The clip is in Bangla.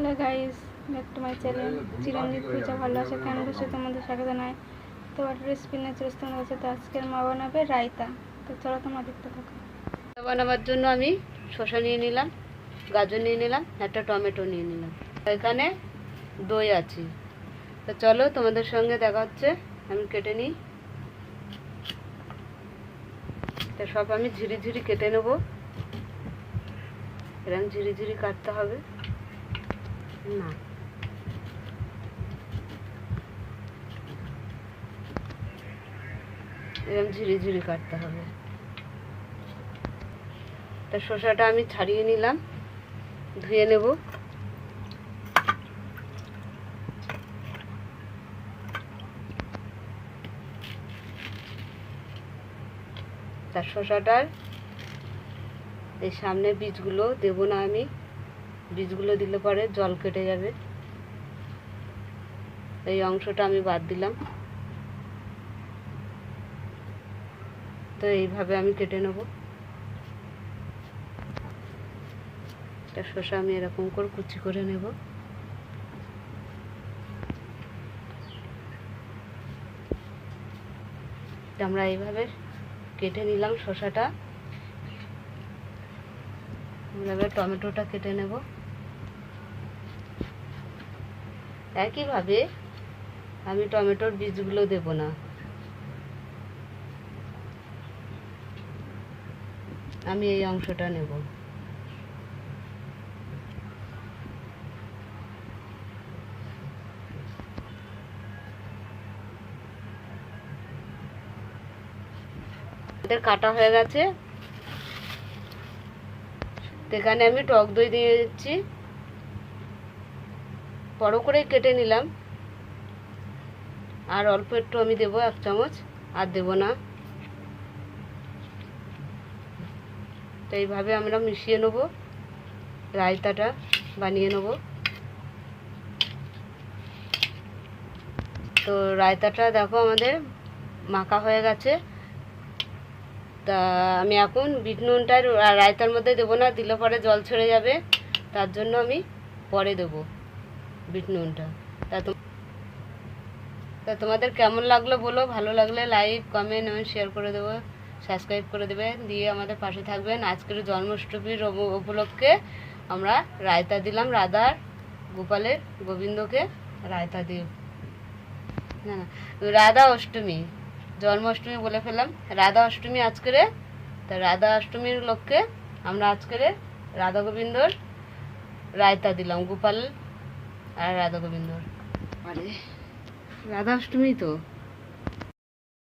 Hello guys back to my channel. Chiranjit Puja ভালো আছে? কেন বসে তোমাদের স্বাগত জানাই। তো নিয়ে চলে এসেছি তোমাদের কাছে তো আজকের মা বানাবে রায়তা। তো চলো তোমরা দেখতে থাকো। রায়তা বানাবার জন্য আমি শসা নিয়ে নিলাম গাজর নিয়ে নিলাম একটা টমেটো নিয়ে নিলাম। এখানে দই আছে। তো চলো তোমাদের সঙ্গে দেখা হচ্ছে। আমি কেটে নিই। তো সব আমি ঝিরি ঝিরি কেটে নেব। এরকম ঝিরি ঝিরি কাটতে হবে। না। এরকম ঝিরি ঝিরি কাটতে হবে। তা শসাটা আমি ছাড়িয়ে নিলাম, ধুয়ে নেব। তার শসাটার এই সামনে বীজগুলো দেবো না আমি। বীজগুলো দিলে পরে জল কেটে যাবে। এই অংশটা আমি বাদ দিলাম। তো এইভাবে আমি কেটে নেব। একটা শসা আমি এরকম করে কুচি করে নেব। আমরা এইভাবে কেটে নিলাম শসাটা। এবার টমেটোটা কেটে নেব। একইভাবে আমি টমেটোর বীজগুলো দেব না। আমি এই অংশটা নেব। কাটা হয়ে গেছে। এখানে আমি টক দই দিয়ে দিচ্ছি। বড় করে কেটে নিলাম। আর অল্প একটু আমি দেবো এক চামচ, আর দেবো না। তো এইভাবে আমরা মিশিয়ে নেব, রায়তাটা বানিয়ে নেব। তো রায়তাটা দেখো আমাদের মাখা হয়ে গেছে। তা আমি এখন বিট নুনটা রায়তার মধ্যে দেবো না, দিলে পরে জল ছেড়ে যাবে। তার জন্য আমি পরে দেবো। বিট নুনটা তা তো তোমাদের কেমন লাগল বলো? ভালো লাগলে লাইক কমেন্ট এবং শেয়ার করে দেবো সাবস্ক্রাইব করে দেবে। দিয়ে আমাদের পাশে থাকবেন আজকের জন্মাষ্টমীর উপলক্ষে। আমরা রায়তা দিলাম রাধার, গোপালের, গোবিন্দকে রায়তা দিই না না, রাধা অষ্টমী, জন্মাষ্টমী বলে ফেললাম। রাধা অষ্টমী আজকেরে তা রাধা অষ্টমীর লক্ষ্যে আমরা আজকেরে রাধা গোবিন্দর রায়তা দিলাম। গোপাল আর রাধা গোবিন্দর আরে রাধা অষ্টমী তো।